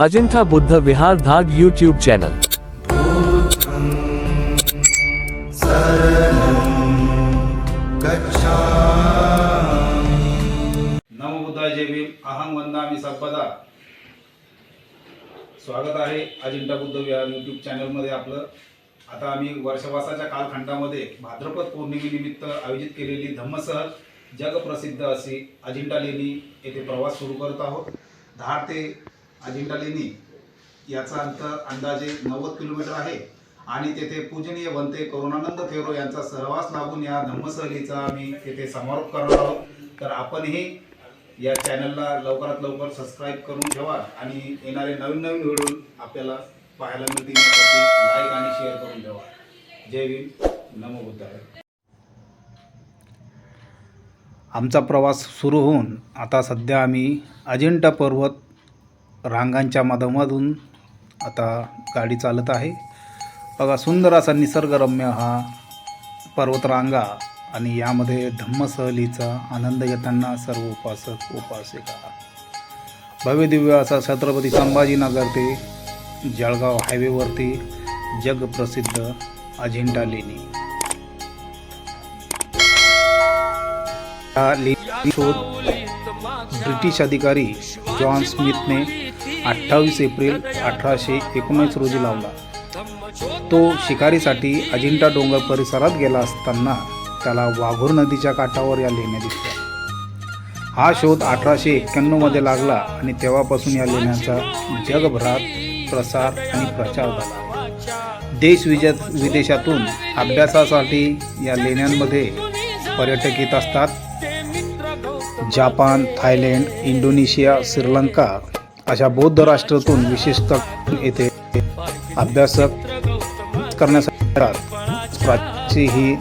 अजिंठा बुद्ध विहार धाग YouTube channel नमो बुद्धाय अहं वंदामी सर्वदा. स्वागत आहे अजिंठा बुद्ध विहार यूट्यूब चॅनलमध्ये आपलं. आता आम्ही वर्षवासाच्या कालखंडामध्ये भाद्रपद पौर्णिमेनिमित्त आयोजित केलेली धम्मसहल जगप्रसिद्ध अशी अजिंठा लेणी येथे प्रवास सुरू करत आहोत. धार ते अजिंठा लेणी याचा अंतर अंदाजे नव्वद किलोमीटर आहे. आणि तेथे पूजनीय बनते करुणानंद थेरो यांचा सहवास लागून या धम्मसहलीचा आम्ही तेथे समारोप करणार आहोत. तर आपणही या चॅनलला लवकरात लवकर सबस्क्राईब करून ठेवा आणि येणारे नवीन नवीन व्हिडिओ आपल्याला पाहायला मिळतील. यासाठी लाईक आणि शेअर करून ठेवा. जय भीम. नमो बुद्धाय. आमचा प्रवास सुरू होऊन आता सध्या आम्ही अजिंठा पर्वत रांगांच्या मधामधून आता गाडी चालत आहे. बघा सुंदर असा निसर्गरम्य हा पर्वतरांगा आणि यामध्ये धम्मसहलीचा आनंद घेताना सर्व उपासक उपासिका. भव्य दिव्य असा छत्रपती संभाजीनगर ते जळगाव हायवेवरती जगप्रसिद्ध अजिंठा लेणी. हा लेणी शोध ब्रिटिश अधिकारी जॉन स्मिथने अठ्ठावीस एप्रिल अठराशे एकोणीस रोजी लावला. तो शिकारीसाठी अजिंठा डोंगर परिसरात गेला असताना त्याला वाघूर नदीच्या काठावर या लेण्या दिसल्या. हा शोध अठराशे एक्क्याण्णवमध्ये लागला आणि तेव्हापासून या लेण्यांचा जगभरात प्रसार आणि प्रचार झाला. देश विजय विदेशातून अभ्यासासाठी या लेण्यांमध्ये पर्यटक येत असतात. जापान थायलंड इंडोनेशिया श्रीलंका अशा बौद्ध राष्ट्रातून विशेषतः येथे अभ्यासक करण्यासाठी ही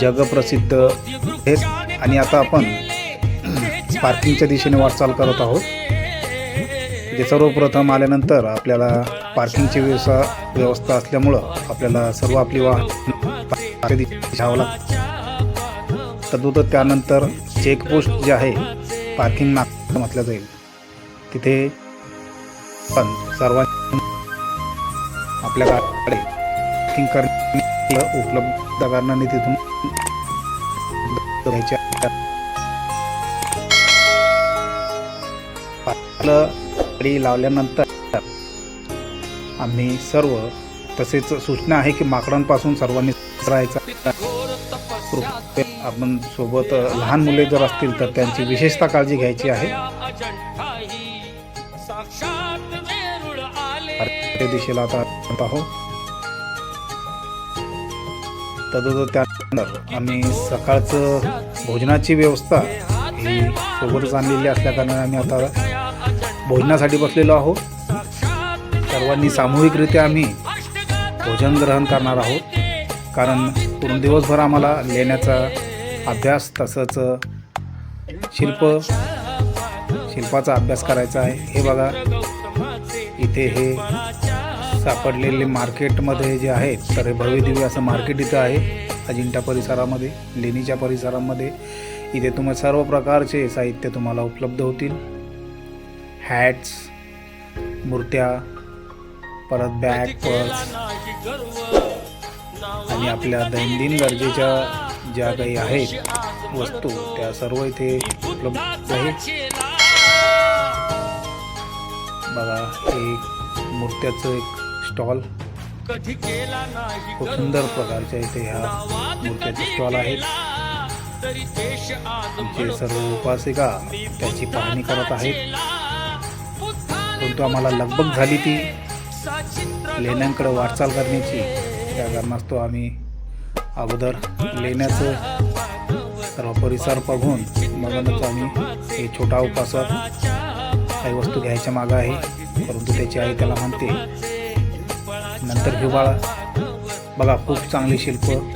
जगप्रसिद्ध आहेत. आणि आता आपण पार्किंगच्या दिशेने वाटचाल करत आहोत. जे सर्वप्रथम आल्यानंतर आपल्याला पार्किंगची व्यवस्था व्यवस्था असल्यामुळं आपल्याला सर्व आपली वाहन घ्यावं लागतं. तद्वत त्यानंतर चेकपोस्ट जे आहे पार्किंग नाक म्हटलं जाईल. तिथे पण सर्वांनी आपल्या गाडीकडे पार्किंग करणे उपलब्ध कारणाने तिथून गाडी लावल्यानंतर आम्ही सर्व तसेच सूचना आहे की माकडांपासून सर्वांनी राहायचा. कृपया आपण सोबत लहान मुले जर असतील तर त्यांची विशेषतः काळजी घ्यायची आहे. दिशेला आता तदुत त्यानंतर आम्ही सकाळचं भोजनाची व्यवस्था ही सोबतच आणलेली असल्याकारणाने आम्ही आता भोजनासाठी बसलेलो आहोत. सर्वांनी सामूहिकरित्या आम्ही भोजन ग्रहण करणार आहोत. कारण पूर्ण दिवसभर आम्हाला लेण्याचा अभ्यास तसंच शिल्प शिल्पाचा अभ्यास करायचा आहे. हे बघा इथे हे सापडलेले मार्केटमध्ये जे आहेत तर हे भव्यदिव्य असं मार्केट इथं आहे अजिंठा परिसरामध्ये लेणीच्या परिसरामध्ये. इथे तुम्हाला सर्व प्रकारचे साहित्य तुम्हाला उपलब्ध होतील. हॅट्स मूर्त्या परत बॅग पर्स आणि आपल्या दैनंदिन गरजेच्या ज्या काही आहेत वस्तू त्या सर्व इथे उपलब्ध आहेत. बघा हे मूर्त्याचं एक स्टॉल. खूप सुंदर प्रकारच्या इथे ह्या मूर्त्याचे स्टॉल आहेत. जे सर्व उपासिका त्याची पाहणी करत आहेत. परंतु आम्हाला लगबग झाली ती. लेण्यांकडे वाटचाल करण्याची. त्या कारणास्तव आम्ही अगोदर. लेण्याचं सर्व परिसर बघून मगच आम्ही हे छोटा उपासक काही वस्तू घ्यायच्या मागं आहे. परंतु त्याची आई त्याला म्हणते नंतर हिवाळा बघा खूप चांगली शिल्प खूप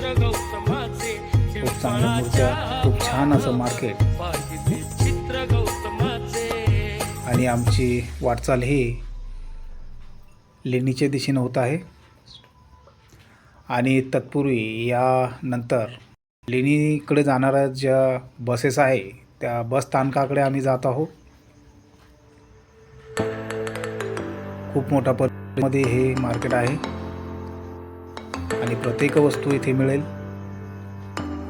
चांगल्या मूर्त्या खूप छान असं मार्केट. आणि आमची वाटचाल ही लेणीच्या दिशेनं होत आहे. आणि तत्पूर्वी यानंतर लेणीकडे जाणाऱ्या ज्या बसेस आहे त्या बस स्थानकाकडे आम्ही जात आहोत. खूप मोठ्या मध्ये हे मार्केट आहे. आणि प्रत्येक वस्तू इथे मिळेल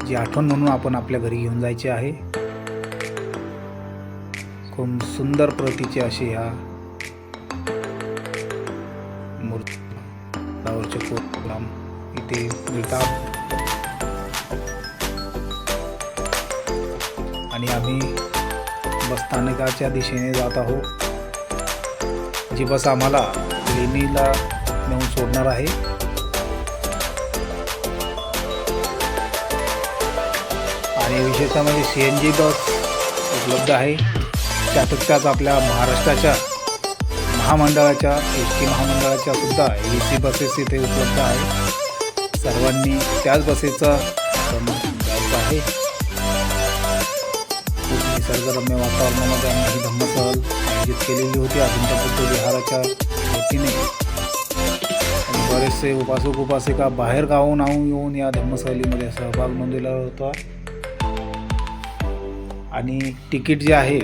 जी आठवण म्हणून आपण आपल्या घरी घेऊन जायची आहे. खूप सुंदर प्रतीचे असे ह्या मूर्ती इथे मिळतात आणि आम्ही बसस्थानकाच्या दिशेने जात आहोत जी बस आम्हाला लेणीला नेऊन सोडणार आहे. आणि विशेषतः म्हणजे सी एन जी बस उपलब्ध आहे. त्यातच त्यात आपल्या महाराष्ट्राच्या महामंडळाच्या एस टी महामंडळाच्या सुद्धा ए सी बसेस इथे उपलब्ध आहे सर्वांनी त्याच बसेचा जायचं आहे. खूप निसर्गरम्य वातावरणामध्ये आम्ही ही धम्मसहल आयोजित केलेली होती. अजिंठा बुद्ध विहाराच्या वतीने. बरेचसे उपासक उपासिका बाहेर गावून आऊन येऊन या धम्मसहलीमध्ये सहभाग नोंदवला होता. आणि तिकीट जे आहे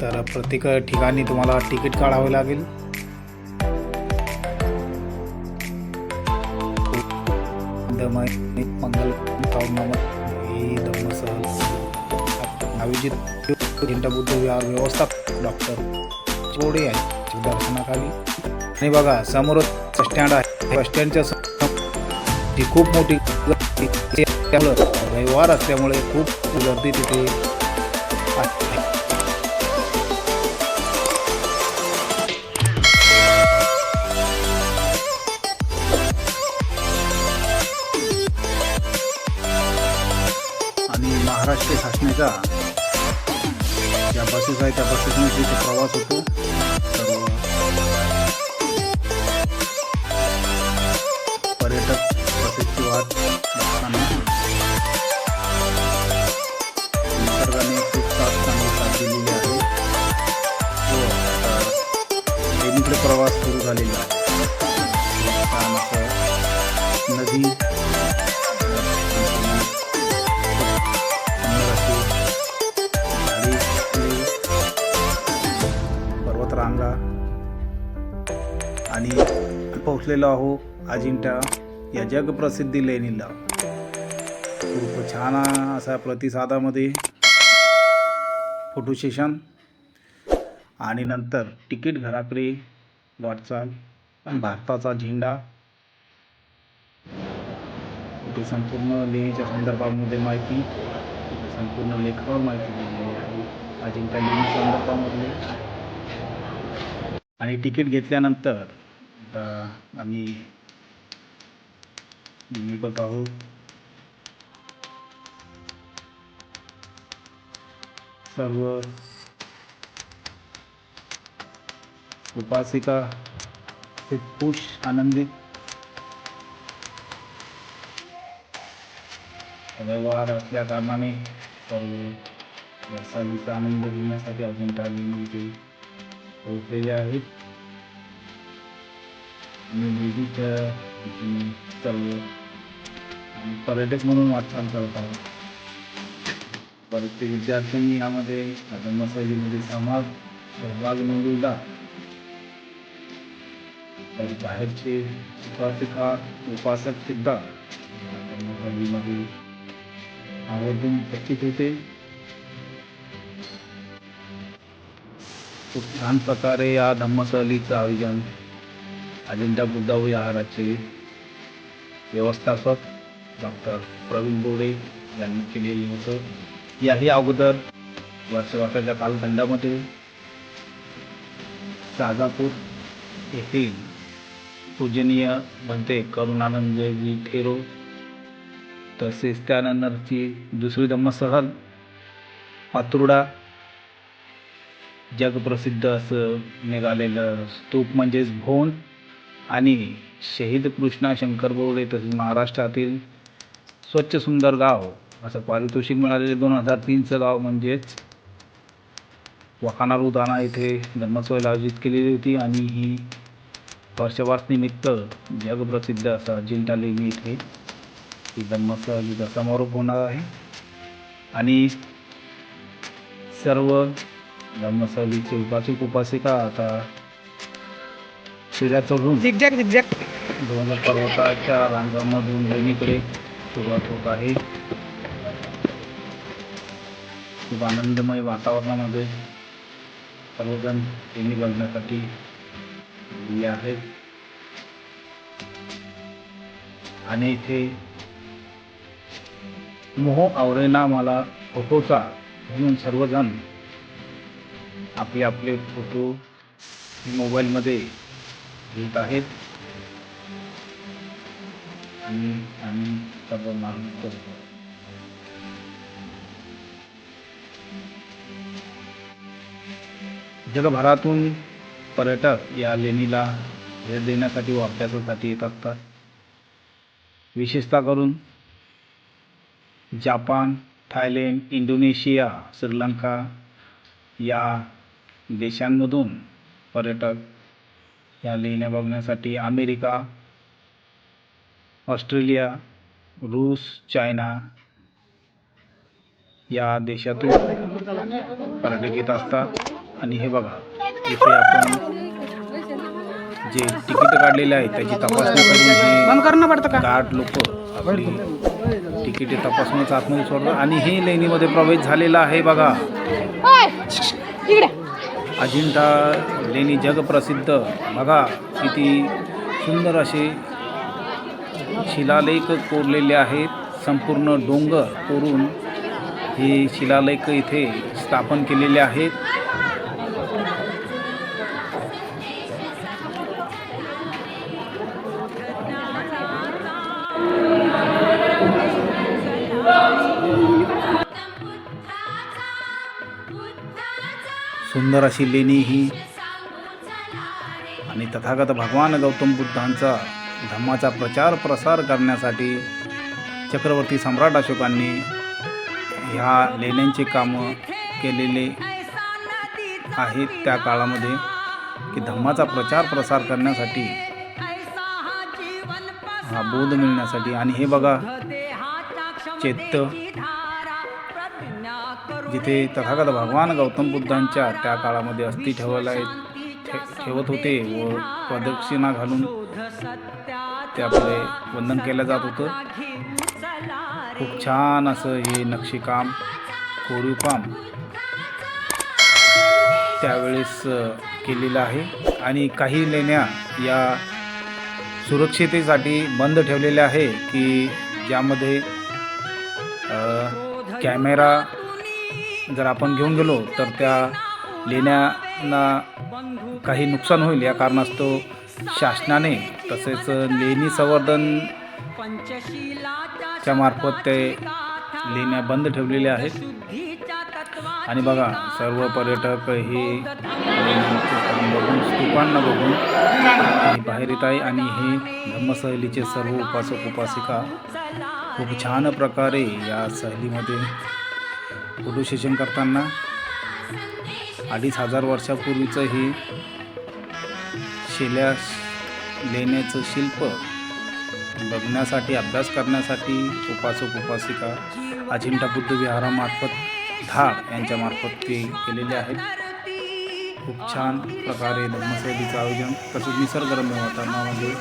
तर प्रत्येक ठिकाणी तुम्हाला तिकीट काढावे लागेल. दमय मंगल पावनामा ही धर्मसहल आयोजित बुद्ध विहार व्यवस्थापक डॉक्टर चोडे यांच्या दर्शनाखाली आणि बघा समोरच बस स्टँड आहे बस स्टँडच्या ती खूप मोठी रविवार असल्यामुळे खूप गर्दी तिथे महाराष्ट्र शासनाच्या ज्या बसेस आहेत त्या बसेसने तिथे प्रवास होतो सर्व पर्यटक बसेसची वाट बघताना निसर्गाने खूप साथ चांगली साथ दिलेली आहे व आता ट्रेनीकडे प्रवास सुरू झालेला आहे छान असं नदी पर्वतरांगा आणि पोहोचलेलो आहो अजिंठा या जगप्रसिद्धी लेणीला. खूप छान असा प्रतिसादामध्ये फोटो सेशन आणि नंतर तिकीट घराकडे वाटचाल भारताचा झेंडा. इथे संपूर्ण लेणीच्या संदर्भामध्ये माहिती संपूर्ण लेखावर माहिती दिलेली आहे. अजिंठा लेणी संदर्भामध्ये. आणि तिकीट घेतल्यानंतर आम्ही निघत आहोत सर्व उपासिका ते खुश आनंदित व्यवहार असल्या कारणाने सर्व वरसावीचा आनंद घेण्यासाठी अजून टाळली मिळते पोहोचलेले आहेत आणि देवीच्या इथे सर्व पर्यटक म्हणून वाटचाल करत आहोत बरेचसे विद्यार्थ्यांनी यामध्ये धर्मशैलीमध्ये समाज सहभाग नोंदवला. तर बाहेरचे उपासिका उपासक सुद्धा धर्मशैलीमध्ये आवर्जून उपस्थित होते. खूप छान प्रकारे या धम्मसहलीचं आयोजन अजिंठा बुद्धा विहाराचे व्यवस्थापक डॉक्टर प्रवीण बोडे यांनी केलेलं होतं. याही अगोदर वर्षभराच्या कालखंडामध्ये साजापूर येथील पूजनीय म्हणते करुणानंदजी ठेरो तसेच त्यानंतरची दुसरी धम्मसहल पातुर्डा जगप्रसिद्ध असं निघालेलं स्तूप म्हणजेच भोन. आणि शहीद कृष्णा शंकर बोर्डे तसेच महाराष्ट्रातील स्वच्छ सुंदर गाव असं पारितोषिक मिळालेले दोन हजार तीनचं गाव म्हणजेच वाखाना उदाना येथे धर्मसोयला आयोजित केलेली होती. आणि ही वर्षवासनिमित्त जगप्रसिद्ध असं अजिंठा लेणी इथे ही धर्मसहलीचा समारोप होणार आहे. आणि सर्व धर्मसहलीचे उपासक उपासिका आता शिड्या चढून झिकझॅक झिकझॅक डोंगर पर्वताच्या रांगामधून लेणीकडे सुरुवात होत आहे. खूप आनंदमय वातावरणामध्ये सर्वजण लेणी बघण्यासाठी गेले आहेत. आणि इथे मोह आवरेना मला फोटोचा म्हणून सर्वजण आपले आपले फोटो मोबाईलमध्ये घेत आहेत. आणि आम्ही सर्व मागणी करतो. जगभरातून पर्यटक या लेणीला भेट देण्यासाठी व अभ्यासासाठी येत असतात. विशेषतः करून जापान थायलंड इंडोनेशिया श्रीलंका या देशांमधून पर्यटक या लेण्या बघण्यासाठी अमेरिका ऑस्ट्रेलिया रूस चायना या देशातून पर्यटक येत असतात. आणि हे बघा इथे आपण जे तिकीट काढलेले आहे त्याची तपासणी करून बंद हे करणं पडतं लोक आपली तिकिटे तपासूनच आतमध्ये सोडतात. आणि हे लेणीमध्ये प्रवेश झालेला आहे बघा. इकडे. अजिंठा लेणी जगप्रसिद्ध. बघा किती सुंदर असे शिलालेख कोरलेले आहेत. संपूर्ण डोंगर कोरून हे शिलालेख इथे स्थापन केलेले आहेत. सुंदर अशी लेणी ही. आणि तथागत भगवान गौतम बुद्धांचा धम्माचा प्रचार प्रसार करण्यासाठी चक्रवर्ती सम्राट अशोकांनी ह्या लेण्यांचे कामं केलेले आहेत त्या काळामध्ये की धम्माचा प्रचार प्रसार करण्यासाठी हा बोध मिळण्यासाठी. आणि हे बघा चैत्य जिथे तथागत भगवान गौतम बुद्धांच्या त्या काळामध्ये अस्थी ठेवायला ठेवत होते व प्रदक्षिणा घालून त्यापुढे वंदन केलं जात होतं. खूप छान असं हे नक्षीकाम कोरीवकाम त्यावेळेस केलेलं आहे. आणि काही लेण्या या सुरक्षितेसाठी बंद ठेवलेल्या आहे की ज्यामध्ये कॅमेरा जर आपण घेऊन गेलो तर त्या लेण्यांना काही नुकसान होईल. या कारणास्तव शासनाने तसेच लेणी संवर्धन च्या मार्फत ते लेण्या बंद ठेवलेल्या आहेत. आणि बघा सर्व पर्यटक हे बघून स्तूपांना बघून बाहेर येत आहे आणि हे धम्मसहलीचे सर्व उपासक उपासिका खूप छान प्रकारे या सहलीमध्ये फोटो सेशन करताना अडीच हजार वर्षापूर्वीचं हे शिल्या लेण्याचं शिल्प बघण्यासाठी अभ्यास करण्यासाठी उपासक उपासिका अजिंठा बुद्ध विहारामार्फत धाड यांच्यामार्फत ते केलेले आहेत. खूप छान प्रकारे धर्मशैलीचं आयोजन तसंच निसर्गरम्य वातावरणामध्ये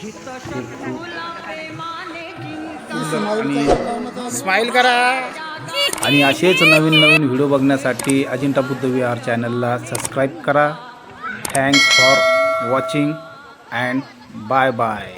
खूप खूप आणि स्माईल करा. आणि असेच नवीन नवीन व्हिडिओ बघण्यासाठी अजिंठा बुद्ध विहार चॅनलला सबस्क्राईब करा. Thanks for watching and bye bye